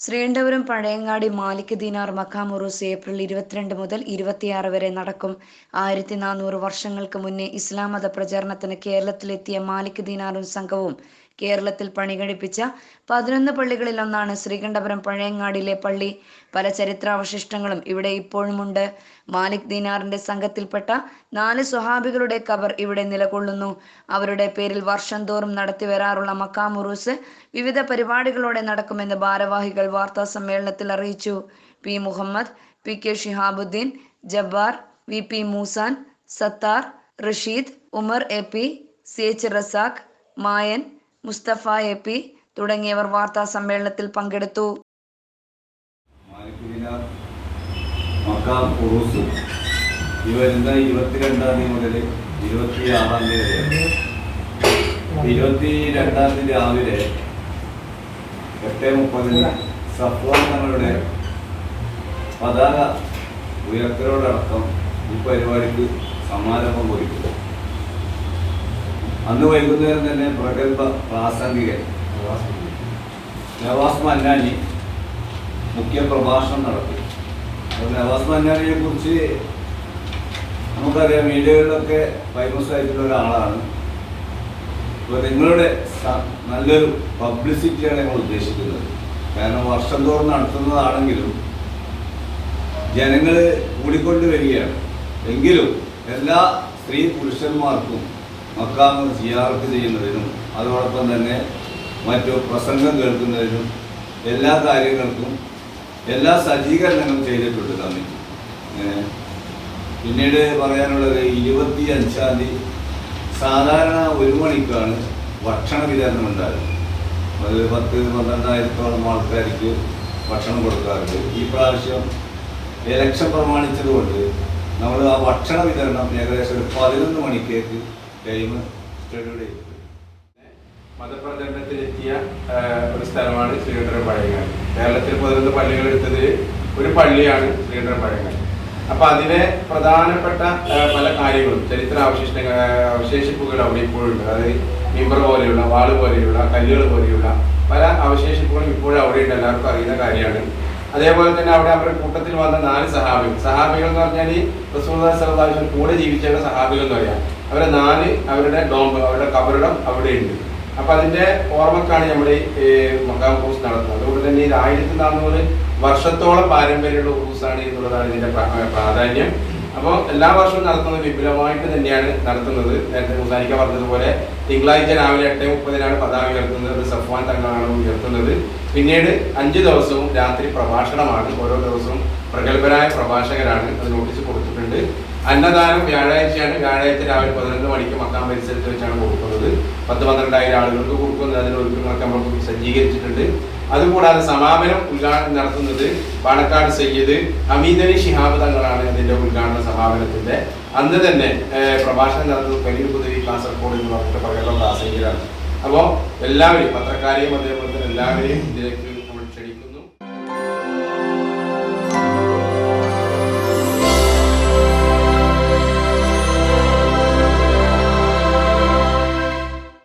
Sreekandapuram Pazhayangadi Malik Dinar Maqam April ഇരുപത്തിരണ്ട് മുതൽ ഇരുപത്തിയാറ് വരെ നടക്കും. ആയിരത്തി നാനൂറ് വർഷങ്ങൾക്ക് മുന്നേ ഇസ്ലാം മത പ്രചാരണത്തിന് കേരളത്തിലെത്തിയ മാലിക് ദീനാറും സംഘവും കേരളത്തിൽ പണി പണികഴിപ്പിച്ച പതിനൊന്ന് പള്ളികളിൽ ഒന്നാണ് ശ്രീകണ്ഠപുരം പഴയങ്ങാടിയിലെ പള്ളി. പല ചരിത്രാവശിഷ്ടങ്ങളും ഇവിടെ ഇപ്പോഴുമുണ്ട്. മാലിക് ദീനാറിന്റെ സംഘത്തിൽപ്പെട്ട നാല് സ്വഹാബികളുടെ കബർ ഇവിടെ നിലകൊള്ളുന്നു. അവരുടെ പേരിൽ വർഷം തോറും നടത്തി വരാറുള്ള മക്കാമുറൂസ് വിവിധ പരിപാടികളോടെ നടക്കുമെന്ന് ഭാരവാഹികൾ വാർത്താ സമ്മേളനത്തിൽ അറിയിച്ചു. P Muhammad P K Shihabuddin Jabbar V P Moosan Sathar Rasheed Umar A P C H Razak Mayan Musthafa A P തുടങ്ങിയവർ വാർത്താ സമ്മേളനത്തിൽ പങ്കെടുത്തു. ഇരുപത്തി രണ്ടാം തീയതി രാവിലെ എട്ട് മുപ്പതിന് സഫ്വാൻ തങ്ങളുടെ പതാക ഉയർത്തലോടക്കം ഈ പരിപാടിക്ക് സമാരംഭം കുറിക്കും അന്ന് വൈകുന്നേരം തന്നെ പ്രഗത്ഭ പ്രാസംഗികൻ. നവാസ് മന്നാനി മുഖ്യ പ്രഭാഷണം നടത്തി. അപ്പോൾ നവാസ് മന്നാനിയെ കുറിച്ച് നമുക്കറിയാം മീഡിയകളിലൊക്കെ ഫേമസ് ആയിട്ടുള്ള ഒരാളാണ്. അപ്പോൾ നിങ്ങളുടെ നല്ലൊരു പബ്ലിസിറ്റിയാണ് ഞങ്ങൾ ഉദ്ദേശിക്കുന്നത്. കാരണം വർഷം തോറും നടത്തുന്നതാണെങ്കിലും ജനങ്ങൾ കൂടിക്കൊണ്ട് വരികയാണ് എങ്കിലും എല്ലാ സ്ത്രീ പുരുഷന്മാർക്കും മക്കാമ് ജിയാർക്ക് ചെയ്യുന്നതിനും അതോടൊപ്പം തന്നെ മറ്റു പ്രസംഗം കേൾക്കുന്നതിനും എല്ലാ കാര്യങ്ങൾക്കും എല്ലാ സജ്ജീകരണങ്ങളും ചെയ്തിട്ടുണ്ട് കമ്മിറ്റി പിന്നീട് പറയാനുള്ളത് ഇരുപത്തി അഞ്ചാം തീയതി സാധാരണ ഒരു മണിക്കാണ് ഭക്ഷണ വിതരണം ഉണ്ടാകുന്നത്. അത് പത്ത് പന്ത്രണ്ടായിരത്തോളം ആൾക്കാർക്ക് ഭക്ഷണം കൊടുക്കാറുണ്ട്. ഈ പ്രാവശ്യം ഇലക്ഷൻ പ്രമാണിച്ചതുകൊണ്ട് നമ്മൾ ആ ഭക്ഷണ വിതരണം ഏകദേശം ഒരു പതിനൊന്ന് മണിക്കേക്ക് ടൈം ഷെഡ്യൂൾ മതപ്രചരണത്തിലെത്തിയ ഒരു സ്ഥലമാണ് ശ്രീകണ്ഠരം പഴയങ്ങാടി. കേരളത്തിൽ പതിനൊന്ന് പള്ളികൾ എടുത്തത് ഒരു പള്ളിയാണ് ശ്രീകണ്ഠരം പഴയങ്ങാടി. അപ്പൊ അതിലെ പ്രധാനപ്പെട്ട പല കാര്യങ്ങളും ചരിത്ര അവശിഷ്ടങ്ങൾ അവശേഷിപ്പുകൾ അവിടെ ഇപ്പോഴുണ്ട് അതായത് മിമ്പർ പോലെയുള്ള വാൾ പോലെയുള്ള കല്ലുകൾ പോലെയുള്ള പല അവശേഷിപ്പുകളും ഇപ്പോഴും അവിടെയുണ്ട് എല്ലാവർക്കും അറിയുന്ന കാര്യമാണ്. അതേപോലെ തന്നെ അവിടെ അവരുടെ കൂട്ടത്തിൽ വന്ന നാല് സഹാബികൾ. സഹാബികൾ എന്ന് പറഞ്ഞാൽ റസൂൽ സലഹുലിന് കൂടെ ജീവിച്ചവരുടെ സഹാബികൾ എന്ന് പറയാം. അവരെ നാല് അവരുടെ ഡോംബ് അവരുടെ കബറിടം അവിടെ ഉണ്ട് അപ്പൊ അതിന്റെ ഓർമ്മക്കാണ് നമ്മുടെ ഈ മക്കാം ഹൂസ് നടത്തുന്നത്. അതുകൊണ്ട് തന്നെ ഇത് ആയിരത്തി നാനൂറ് വർഷത്തോളം പാരമ്പര്യമുള്ള ഹൂസാണ് എന്നുള്ളതാണ് ഇതിന്റെ പ്രാധാന്യം. അപ്പോൾ എല്ലാ വർഷവും നടത്തുന്നത് വിപുലമായിട്ട് തന്നെയാണ് നടത്തുന്നത്. നേരത്തെ മുസാനിക്ക പറഞ്ഞതുപോലെ തിങ്കളാഴ്ച രാവിലെ എട്ട് മുപ്പതിനാണ് പതാക ഉയർത്തുന്നത്. സഫ്വാൻ തങ്ങളാണ് ഉയർത്തുന്നത്. പിന്നീട് അഞ്ച് ദിവസവും രാത്രി പ്രഭാഷണമാണ്. ഓരോ ദിവസവും പ്രഗത്ഭരായ പ്രഭാഷകരാണ് അത് നോട്ടീസ് കൊടുത്തിട്ടുണ്ട്. അന്നദാനം വ്യാഴാഴ്ചയാണ്. വ്യാഴാഴ്ച രാവിലെ പതിനൊന്ന് മണിക്ക് മക്കാം പരിസരത്ത് വെച്ചാണ് കൊടുക്കുന്നത്. പത്ത് പന്ത്രണ്ടായിരം ആളുകൾക്ക് കൊടുക്കുന്നത് അതിന് ഒരുക്കങ്ങളൊക്കെ നമ്മൾ സജ്ജീകരിച്ചിട്ടുണ്ട്. അതുകൂടാതെ സമാപനം ഉദ്ഘാടനം നടത്തുന്നത് പാണക്കാട് സയ്യിദ് ഹമീദ് അലി ശിഹാബ് തങ്ങളാണ് അതിന്റെ ഉദ്ഘാടന സമാപനത്തിന്റെ. അന്ന് തന്നെ പ്രഭാഷണം നടത്തുന്നത് പുതുവി കാസർഗോഡ് എന്ന് പറഞ്ഞിട്ട് പറയുന്ന പ്രാസംഗികരാണ് അപ്പോൾ എല്ലാവരെയും പത്രക്കാരെയും അതേപോലെ തന്നെ എല്ലാവരെയും ഇതിലേക്ക്